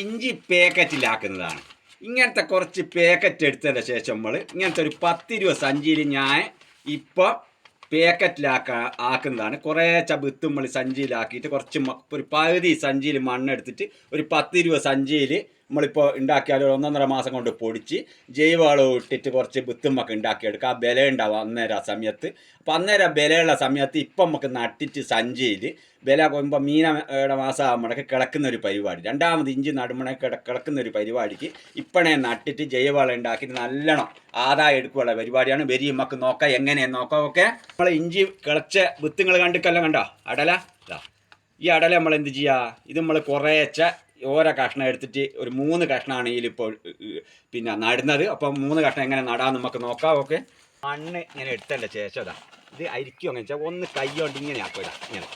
ഇഞ്ചി പാക്കറ്റിലാക്കുന്നതാണ്. ഇങ്ങനത്തെ കുറച്ച് പാക്കറ്റ് എടുത്തതിന് ശേഷം നമ്മൾ ഇങ്ങനത്തെ ഒരു പത്ത് രൂപ സഞ്ചിയിൽ ഞാൻ ഇപ്പോൾ പാക്കറ്റിലാക്ക ആക്കുന്നതാണ്. കുറേ വിത്ത് നമ്മൾ സഞ്ചിയിലാക്കിയിട്ട് കുറച്ച് ഒരു പകുതി സഞ്ചിയിൽ മണ്ണെടുത്തിട്ട് ഒരു പത്ത് രൂപ സഞ്ചിയിൽ നമ്മളിപ്പോൾ ഉണ്ടാക്കിയാൽ ഒന്നൊന്നര മാസം കൊണ്ട് പൊടിച്ച് ജൈവവളം ഇട്ടിട്ട് കുറച്ച് വിത്തുമ്മൊക്കെ ഉണ്ടാക്കിയെടുക്കുക ആ ബല ഉണ്ടാവും അന്നേരം ആ സമയത്ത്. അപ്പോൾ അന്നേരം ബലയുള്ള സമയത്ത് ഇപ്പം നമുക്ക് നട്ടിട്ട് സഞ്ചിയിൽ ബല കൊമ്പ് മീനയുടെ മാസം മാസമാകുമ്പോഴൊക്കെ കിളക്കുന്ന ഒരു പരിപാടി. രണ്ടാമത് ഇഞ്ചി നടുമ്പണ കിട കിളക്കുന്ന ഒരു പരിപാടിക്ക് ഇപ്പണേ നട്ടിട്ട് ജൈവവളം ഉണ്ടാക്കിയിട്ട് നല്ലോണം ആദായം എടുക്കുകയുള്ള പരിപാടിയാണ്. വരി നമുക്ക് നോക്കാം. എങ്ങനെയാണ് നോക്കാം ഓക്കെ നമ്മൾ ഇഞ്ചി കിളച്ച വിത്തുങ്ങൾ കണ്ടിക്കെല്ലാം കണ്ടോ? അടല? ഈ അടല നമ്മൾ എന്ത് ചെയ്യുക ഇത് നമ്മൾ കുറേച്ച ഓരോ കഷ്ണം എടുത്തിട്ട് ഒരു മൂന്ന് കഷ്ണമാണ് ഇപ്പോൾ പിന്നെ നടുന്നത്. അപ്പം മൂന്ന് കഷ്ണം എങ്ങനെ നടാൻ നമുക്ക് നോക്കാം ഓക്കെ? മണ്ണ് ഇങ്ങനെ എടുത്തതിന്റെ ശേഷം ഇതാ അരിക്കും അങ്ങനെ വെച്ചാൽ ഒന്ന് കൈ കൊണ്ട് ഇങ്ങനെ ആക്കും ഇതാ ഇങ്ങനെ.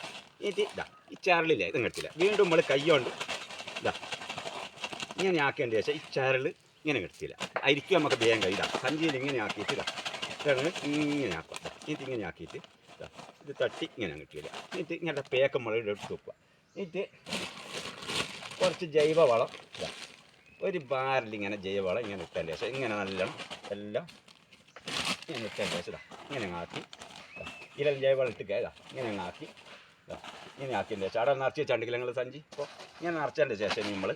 ഇത് ഇതാ ഈ ചരലില്ലേ ഇത് എടുത്തില്ല വീണ്ടും നമ്മൾ കൈ കൊണ്ട് ഇതാ ഇങ്ങനെ ആക്കേണ്ട ശേഷം ഈ ചരൽ ഇങ്ങനെ എടുത്തില്ല. അരിക്കും നമുക്ക് വേഗം ഇതാ സഞ്ചിയിൽ ഇങ്ങനെ ആക്കിയിട്ട് ഇതാ ഇതങ്ങനെ ഇങ്ങനെ ആക്കുക എന്നിട്ട് ഇങ്ങനെ ആക്കിയിട്ട് ഇതാ ഇത് തട്ടി ഇങ്ങനെ കിട്ടിയില്ല എന്നിട്ട് ഇങ്ങനത്തെ പേക്കം നമ്മൾ എടുത്ത് വെക്കുക. എന്നിട്ട് കുറച്ച് ജൈവവളം. ഇതാ ഒരു ബാരൽ ഇങ്ങനെ ജൈവവളം ഇങ്ങനെ ഇട്ടല്ലേ ശേഷം ഇങ്ങനെ നല്ലോണം എല്ലാം ഇങ്ങനെ ഇട്ടല്ലേ ഇതാ ഇങ്ങനെ ആക്കി. ഇതെല്ലാം ജൈവവളം ഇട്ട് ഇതാ ഇങ്ങനെ ആക്കി. ഇതാ ഇങ്ങനെ ആക്കിയതിന്റെ ശേഷം അവിടെ നിറച്ച് വെച്ചാണ്ടെങ്കിൽ ഞങ്ങൾ സഞ്ചി. അപ്പോൾ ഇങ്ങനെ നിറച്ചതിന്റെ ശേഷം നമ്മൾ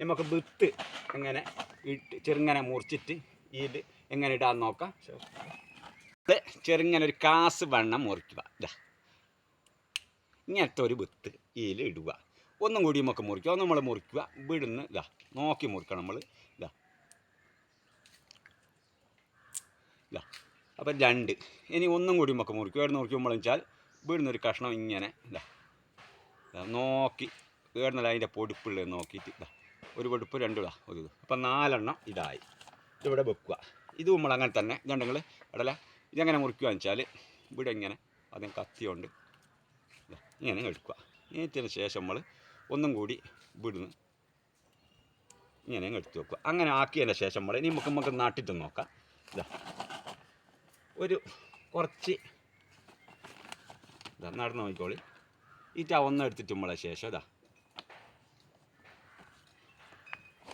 നമുക്ക് വിത്ത് എങ്ങനെ ഇട്ട് ചെറുങ്ങനെ മുറിച്ചിട്ട് ഇത് എങ്ങനെ ഇടാൻ നോക്കാം. ചെറുങ്ങനെ ഒരു കാസ് വണ്ണം മുറിക്കുക. ഇതാ ഇങ്ങനത്തെ ഒരു വിത്ത് ഇതിൽ ഇടുക. ഒന്നും കൂടി നമുക്ക് മുറിക്കുക. നമ്മൾ മുറിക്കുക. വിടുന്ന് ഇതാ നോക്കി മുറിക്കണം നമ്മൾ ഇതാ. ഇതാ. അപ്പം രണ്ട്. ഇനി ഒന്നും കൂടി നമുക്ക് മുറിക്കുക. എവിടെ മുറിക്കുമ്പോൾ വെച്ചാൽ വീടുന്ന ഒരു കഷ്ണം ഇങ്ങനെ ഇതാ. നോക്കി. ഏടുന്നല്ല അതിന്റെ പൊടിപ്പുള്ളത് നോക്കിയിട്ട് ഇതാ. ഒരു പൊടിപ്പ് രണ്ട് ഇതാ. ഒരു ഇത്. അപ്പം നാലെണ്ണം ഇതായി. ഇതിവിടെ വെക്കുക. ഇത് നമ്മൾ അങ്ങനെ തന്നെ. ഇതുണ്ടെങ്കിൽ ഇടല ഇതെങ്ങനെ മുറിക്കുക വെച്ചാൽ ഇവിടെ ഇങ്ങനെ ആദ്യം കത്തിയുണ്ട് ഇങ്ങനെ എടുക്കുക. ഇതിന് ശേഷം നമ്മൾ ഒന്നും കൂടി വിടുന്നു ഇങ്ങനെ അങ്ങ് എടുത്ത് വെക്കുക. അങ്ങനെ ആക്കിയതിന് ശേഷം നമ്മൾ ഇനി നമുക്ക് നമുക്ക് നാട്ടിട്ട് നോക്കാം. ഇതാ. ഒരു കുറച്ച് ഇതാ നടന്ന് നോക്കിക്കോളി. ഈറ്റ ഒന്ന് എടുത്തിട്ട് നമ്മളെ ശേഷം ഇതാ.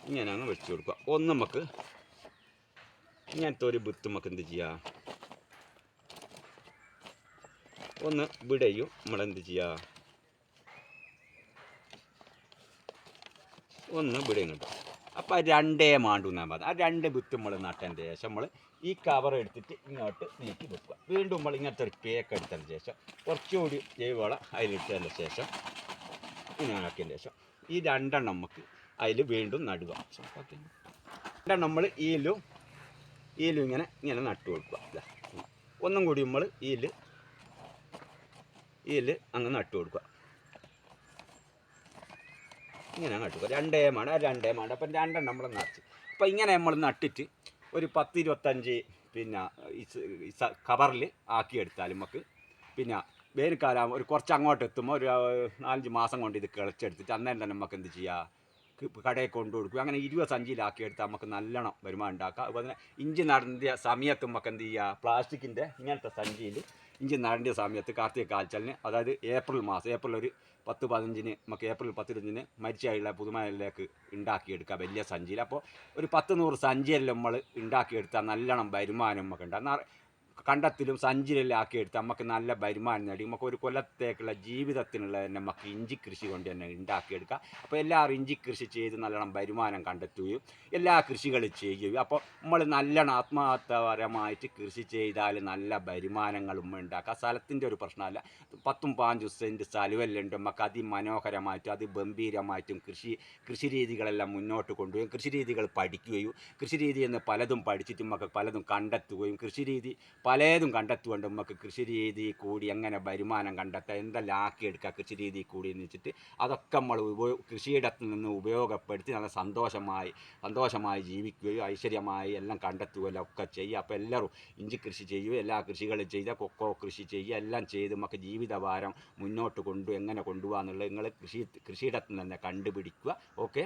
ഇങ്ങനെ അങ്ങ് വെച്ച് കൊടുക്കുക. ഒന്ന് നമുക്ക് ഇങ്ങനത്തെ ഒരു ബുത്ത് നമുക്ക് എന്ത് ചെയ്യാം? ഒന്ന് വിടയും. നമ്മളെന്ത് ചെയ്യുക ഒന്ന് ഇവിടെ ഇങ്ങോട്ട്. അപ്പോൾ രണ്ടേ മാണ്ടുന്നാ മതി. ആ രണ്ട് വിത്ത് നമ്മൾ നട്ടതിന്റെ ശേഷം നമ്മൾ ഈ കവർ എടുത്തിട്ട് ഇങ്ങോട്ട് നീക്കി വെക്കുക. വീണ്ടും നമ്മൾ ഇങ്ങനത്തെ ഒരു പേക്ക് എടുത്തതിന് ശേഷം കുറച്ചുകൂടി ജൈവവളം അതിലിട്ടതിന് ശേഷം ഇങ്ങനെ ആക്കിയതിന് ശേഷം ഈ രണ്ടെണ്ണം നമുക്ക് അതിൽ വീണ്ടും നടുക. രണ്ടെണ്ണം നമ്മൾ ഈലും ഈലും ഇങ്ങനെ ഇങ്ങനെ നട്ടു കൊടുക്കുക. ഒന്നും കൂടി നമ്മൾ ഈൽ ഈൽ അങ്ങ് നട്ടു കൊടുക്കുക. ഇങ്ങനെ നട്ടു രണ്ടേ മാട് രണ്ടേ മാട് അപ്പം രണ്ടെണ്ണം നമ്മൾ നട്ട് അപ്പം ഇങ്ങനെ നമ്മൾ നട്ടിട്ട് ഒരു പത്ത് ഇരുപത്തഞ്ച് പിന്നെ കവറിൽ ആക്കിയെടുത്താൽ നമുക്ക് പിന്നെ വേനൽക്കാലം ഒരു കുറച്ച് അങ്ങോട്ട് എത്തുമ്പോൾ ഒരു നാലഞ്ച് മാസം കൊണ്ട് ഇത് കിളച്ചെടുത്തിട്ട് അന്നേരം തന്നെ നമുക്ക് എന്ത് ചെയ്യുക ക- കടയിൽ കൊണ്ടു കൊടുക്കും അങ്ങനെ ഇരുപത് സഞ്ചിയിലാക്കി എടുത്താൽ നമുക്ക് നല്ലോണം വരുമാനം ഉണ്ടാക്കാം. അതുപോലെ തന്നെ ഇഞ്ചി നടേണ്ട സമയത്ത് നമുക്ക് എന്ത് ചെയ്യുക പ്ലാസ്റ്റിക്കിന്റെ ഇങ്ങനത്തെ സഞ്ചിയിൽ ഇഞ്ചി നടേണ്ട സമയത്ത് കാർത്തിക കാൽച്ചലിന് അതായത് ഏപ്രിൽ മാസം ഏപ്രിൽ ഒരു പത്ത് പതിനഞ്ചിന് നമുക്ക് ഏപ്രിൽ പത്തിരുപതിന് മരിച്ചയുള്ള പുതുമയിലേക്ക് ഉണ്ടാക്കിയെടുക്കുക വലിയ സഞ്ചിയിൽ. അപ്പോൾ ഒരു പത്ത് നൂറ് സഞ്ചിയെല്ലാം നമ്മൾ ഉണ്ടാക്കിയെടുത്താൽ നല്ലോണം വരുമാനം നമുക്ക് ഉണ്ടാകും കണ്ടത്തിലും സഞ്ചിയിലെല്ലാം ആക്കിയെടുത്ത് നമുക്ക് നല്ല വരുമാനം നേടി. നമുക്ക് ഒരു കൊല്ലത്തേക്കുള്ള ജീവിതത്തിനുള്ള തന്നെ നമുക്ക് ഇഞ്ചി കൃഷി കൊണ്ട് തന്നെ ഉണ്ടാക്കിയെടുക്കാം. അപ്പോൾ എല്ലാവരും ഇഞ്ചി കൃഷി ചെയ്ത് നല്ലോണം വരുമാനം കണ്ടെത്തുകയും എല്ലാ കൃഷികളും ചെയ്യുകയും. അപ്പോൾ നമ്മൾ നല്ലോണം ആത്മാർത്ഥപരമായിട്ട് കൃഷി ചെയ്താൽ നല്ല വരുമാനങ്ങളും ഉണ്ടാക്കാം. സ്ഥലത്തിന്റെ ഒരു പ്രശ്നമല്ല. പത്തും പാഞ്ചും സെന്റ് സ്ഥലമെല്ലാം ഉണ്ട് നമുക്ക് അതിമനോഹരമായിട്ടും അതിഗംഭീരമായിട്ടും കൃഷി കൃഷി രീതികളെല്ലാം മുന്നോട്ട് കൊണ്ടുപോയി കൃഷി രീതികൾ പഠിക്കുകയും കൃഷി രീതി എന്ന് പലതും പഠിച്ചിട്ട് നമുക്ക് പലതും കണ്ടെത്തുകയും കൃഷി രീതി പലതും കണ്ടെത്തുകൊണ്ട് നമുക്ക് കൃഷി രീതി കൂടി എങ്ങനെ വരുമാനം കണ്ടെത്താം എന്തെല്ലാം ആക്കിയെടുക്കുക കൃഷി രീതി കൂടി എന്ന് വെച്ചിട്ട് അതൊക്കെ നമ്മൾ കൃഷിയിടത്തിൽ നിന്ന് ഉപയോഗപ്പെടുത്തി നല്ല സന്തോഷമായി സന്തോഷമായി ജീവിക്കുകയും ഐശ്വര്യമായി എല്ലാം കണ്ടെത്തുകയും ഒക്കെ ചെയ്യുക. അപ്പോൾ എല്ലാവരും ഇഞ്ചി കൃഷി ചെയ്യുക എല്ലാ കൃഷികളും ചെയ്യുക കൊക്കോ കൃഷി ചെയ്യുക എല്ലാം ചെയ്ത് നമുക്ക് ജീവിതഭാരം മുന്നോട്ട് കൊണ്ടു എങ്ങനെ കൊണ്ടുപോകാന്നുള്ളത് നിങ്ങൾ കൃഷി കൃഷിയിടത്തിൽ തന്നെ കണ്ടുപിടിക്കുക. ഓക്കെ?